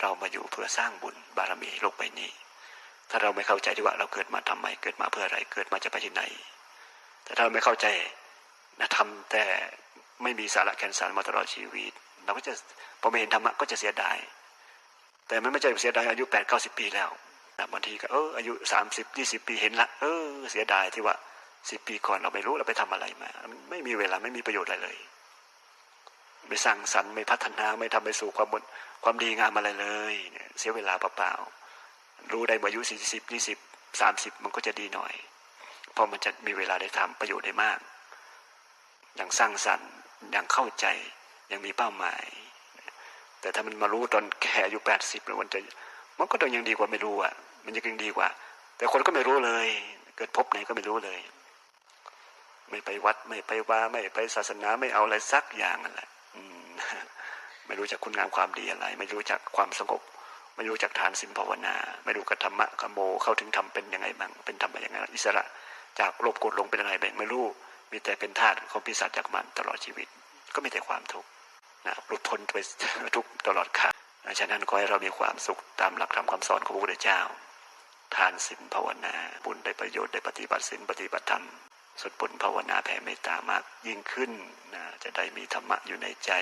เรามาอยู่เพื่อสร้างบุญบารมีโลกใบนี้ ถ้าเราไม่เข้าใจที่ว่าเราเกิดมาทำไมเกิดมาเพื่ออะไรเกิดมาจะไปที่ไหน แต่ถ้าเราไม่เข้าใจนะทำแต่ไม่มีสาระแก่นสารมาตลอดชีวิต เราก็จะพอไม่เห็นธรรมะก็จะเสียดาย แต่มันไม่ใช่เสียดายอายุแปดเก้าสิบปีแล้วบางทีก็เอออายุสามสิบยี่สิบปีเห็นละเออเสียดายที่ว่าสิบปีก่อนเราไม่รู้เราไปทำอะไรมา ไม่มีเวลาไม่มีประโยชน์อะไรเลย ไม่สร้างสรรค์ไม่พัฒนาไม่ทำไปสู่ความบนความดีงามอะไรเลยเนี่ยเสียเวลาเปล่าๆรู้ได้เมื่ออายุสี่สิบยี่สิบสามสิบมันก็จะดีหน่อยเพราะมันจะมีเวลาได้ทำประโยชน์ได้มาก อย่างสร้างสรรค์อย่างเข้าใจยังมีเป้าหมาย แต่ถ้ามันมารู้ตอนแก่อายุแปดสิบแล้วมันจะมันก็ต้องยังดีกว่าไม่รู้อะ มันยังดีกว่า แต่คนก็ไม่รู้เลย เกิดพบไหนก็ไม่รู้เลย ไม่ไปวัดไม่ไปว่าไม่ไปศาสนาไม่เอาอะไรสักอย่างนั่นแหละ ไม่รู้จักคุณงามความดีอะไร ไม่รู้จักความสงบ ไม่รู้จักทานสิมภาวนา ไม่รู้กธรรมะกโมเข้าถึงธรรมเป็นยังไงบ้างเป็นธรรมยังไงอิสระ จากโลภโกรธหลงเป็นยังไงบ้างไม่รู้มีแต่เป็นทาสของปีศาจจากมันตลอดชีวิต ก็มีแต่ความทุกข์นะหลุดพ้นไปทุกข์ตลอดกาลฉะนั้นขอให้เรามีความสุขตามหลักธรรมคำสอนของพระพุทธเจ้า ทานสินภาวนา บุญได้ประโยชน์ได้ปฏิบัติสินปฏิบัติธรรมสุดบุญภาวนาแผ่เมตตามากยิ่งขึ้นนะจะได้มีธรรมะอยู่ในใจ